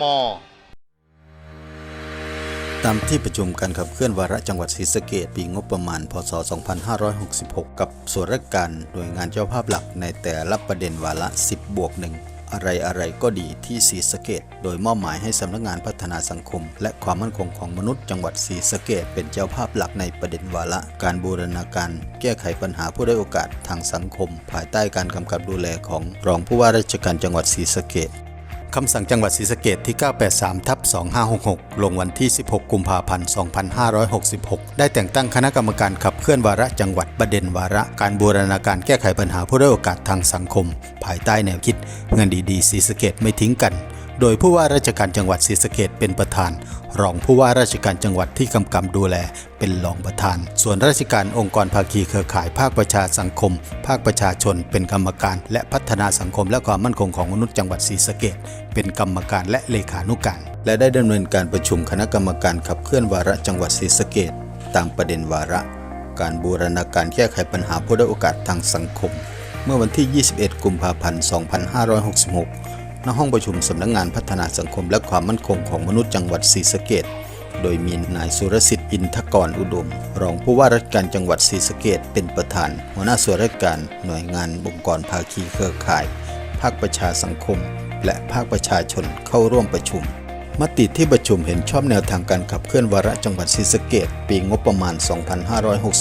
ม ตามที่ประชุมการขับเคลื่อนวาระจังหวัดศรีสะเกษปีงบประมาณ พศ 2566 กับส่วนราชการหน่วยงานเจ้าภาพหลักในแต่ละประเด็นวาระ 10 บวกหนึ่งอะไรอะไรก็ดีที่ศรีสะเกษโดยมอบหมายให้สำนักงานพัฒนาสังคม และความมั่นคงของมนุษย์จังหวัดศรีสะเกษเป็นเจ้าภาพหลักในประเด็นวาระ การบูรณาการ แก้ไขปัญหาผู้ได้โอกาสทางสังคม ภายใต้การกำกับดูแลของรองผู้ว่าราชการจังหวัดศรีสะเกษ คำสั่งจังหวัดศรีสะเกดที่ 983ทับ2566 ลงวันที่ 16 กุมภาพันธ์ 2566 ได้แต่งตั้งคณะกรรมการขับเคลื่อนวาระจังหวัดประเด็นวาระการบูรณาการแก้ไขปัญหาผู้ด้อยโอกาสทางสังคม ภายใต้แนวคิดเงินดีๆศรีสะเกดไม่ทิ้งกัน โดยผู้ว่าราชการจังหวัดศรีสะเกษเป็นประธาน รองผู้ว่าราชการจังหวัดที่กำกับดูแล เป็นรองประธาน ส่วนราชการองค์กรภาคีเครือข่ายภาคประชาสังคม ภาคประชาชน เป็นกรรมการ และพัฒนาสังคมและความมั่นคงของมนุษย์จังหวัดศรีสะเกษเป็นกรรมการและเลขานุการ และได้ดำเนินการประชุมคณะกรรมการขับเคลื่อนวาระจังหวัดศรีสะเกษตามประเด็นวาระ การบูรณาการแก้ไขปัญหาผู้ด้อยโอกาสทางสังคม เมื่อวันที่ 21 กุมภาพันธ์ 2566 ณห้องประชุมสำนักงานพัฒนาสังคมและความมั่นคงของมนุษย์จังหวัดศรีสะเกษโดยมีนายสุรสิทธิ์อินทกรอุดม รองผู้ว่าราชการจังหวัดศรีสะเกษเป็นประธาน หัวหน้าส่วนราชการหน่วยงานองค์กรภาคีเครือข่าย ภาคประชาสังคม และภาคประชาชนเข้าร่วมประชุม มติที่ประชุมเห็นชอบแนวทางการขับเคลื่อนวาระจังหวัดศรีสะเกษปีงบประมาณ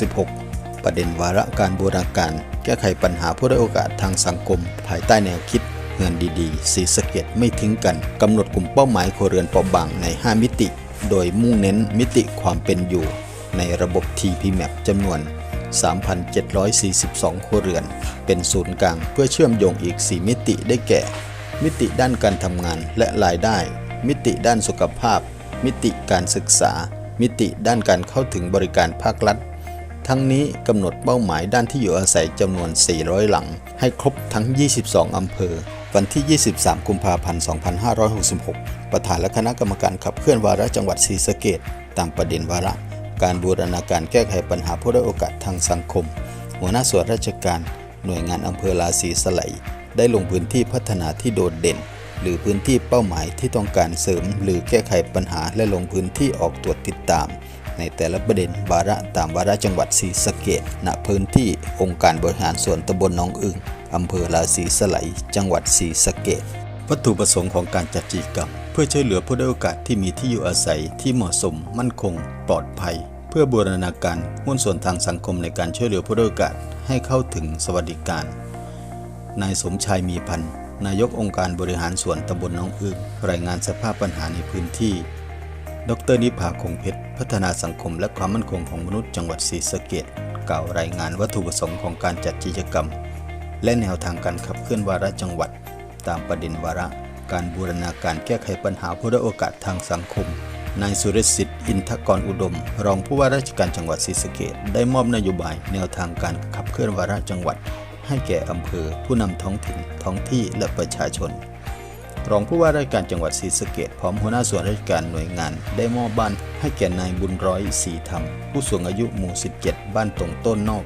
2566 ประเด็นวาระการบูรณาการ แก้ไขปัญหาผู้ได้อยโอกาสทางสังคม ภายใต้แนวคิด เงินดีๆ สีสะเก็ดไม่ทิ้งกันกำหนดกลุ่มเป้าหมายครัวเรือนเปราะบางใน 5 มิติ โดยมุ่งเน้นมิติความเป็นอยู่ ในระบบ TPMAP จำนวน 3,742 ครัวเรือน เป็นศูนย์กลางเพื่อเชื่อมโยงอีก 4 มิติได้แก่ มิติด้านการทำงานและรายได้ มิติด้านสุขภาพ มิติการศึกษา มิติด้านการเข้าถึงบริการภาครัฐทั้งนี้กำหนดเป้าหมายด้านที่อยู่อาศัยจำนวน 400 หลัง ให้ครบทั้ง 22 อำเภอ วันที่ 23 กุมภาพันธ์ 2566 ประธานและคณะกรรมการขับเคลื่อนวาระจังหวัดศรีสะเกษตามประเด็นวาระ การบูรณาการแก้ไขปัญหาผู้ด้อยโอกาสทางสังคม หัวหน้าส่วนราชการหน่วยงานอำเภอลาศรีสไลได้ลงพื้นที่พัฒนาที่โดดเด่น หรือพื้นที่เป้าหมายที่ต้องการเสริม หรือแก้ไขปัญหาและลงพื้นที่ออกตรวจติดตาม ในแต่ละประเด็นวาระตามวาระจังหวัดศรีสะเกษณพื้นที่องค์การบริหารส่วนตำบลหนองอึ่ง อำเภอลาศีสไลจังหวัดศรีสะเกษวัตถุประสงค์ของการจัดกิจกรรม เพื่อช่วยเหลือผู้ด้อยโอกาสที่มีที่อยู่อาศัยที่เหมาะสม มั่นคง ปลอดภัย เพื่อบูรณาการหุ้นส่วนทางสังคมในการช่วยเหลือผู้ด้อยโอกาสให้เข้าถึงสวัสดิการ นายสมชายมีพันธ์นายกองค์การบริหารส่วนตำบลหน้องอึงรายงานสภาพปัญหาในพื้นที่ ดรนิพาคงเพชร พัฒนาสังคมและความมั่นคงของมนุษย์จังหวัดศรีสะเกษกล่าวรายงานวัตถุประสงค์ของการจัดกิจกรรม และแนวทางการขับเคลื่อนวาระจังหวัด ตามประเด็นวาระ การบูรณาการแก้ไขปัญหาผู้ด้อยโอกาสทางสังคม นายสุรสิทธิ์อินทกรอุดม รองผู้ว่าราชการจังหวัดศรีสะเกษได้มอบนโยบายแนวทางการขับเคลื่อนวาระจังหวัด ให้แก่อำเภอ ผู้นำท้องถิ่น ท้องที่และประชาชน รองผู้ว่าราชการจังหวัดศรีสะเกษพร้อมหัวหน้าส่วนราชการหน่วยงาน ได้มอบบ้านให้แก่นายบุญร้อยสีธรรม ผู้สูงอายุหมู่ 17 บ้านตรงต้นนอก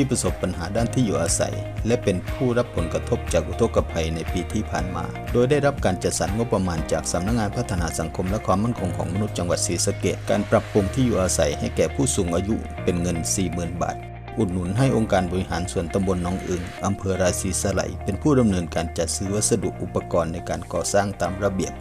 ที่ประสบปัญหาด้านที่อยู่อาศัย และเป็นผู้รับผลกระทบจากอุทกภัยในปีที่ผ่านมา โดยได้รับการจัดสรรงบประมาณจากสำนักงานพัฒนาสังคมและความมั่นคงของมนุษย์จังหวัดศรีสะเกษการปรับปรุงที่อยู่อาศัยให้แก่ผู้สูงอายุเป็นเงิน 40,000 บาทอุดหนุนให้องค์การบริหารส่วนตำบลหนองอึงอำเภอราศีสไลเป็นผู้ดำเนินการจัดซื้อวัสดุอุปกรณ์ในการก่อสร้างตามระเบียบ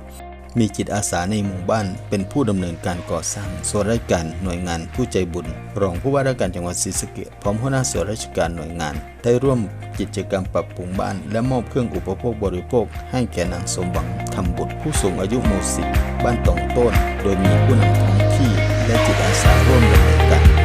มีจิตอาสาในหมู่บ้าน เป็นผู้ดำเนินการก่อสร้างส่วนราชการหน่วยงานผู้ใจบุญ รองผู้ว่าราชการจังหวัดศรีสะเกษพร้อมหัวหน้าส่วนราชการหน่วยงาน ได้ร่วมกิจกรรมปรับปรุงบ้าน และมอบเครื่องอุปโภคบริโภค ให้แก่นางสมหวังคำบุตรผู้สูงอายุหมู่สิบบ้านตองต้น โดยมีผู้นำท้องที่และจิตอาสาร่วมดำเนินการ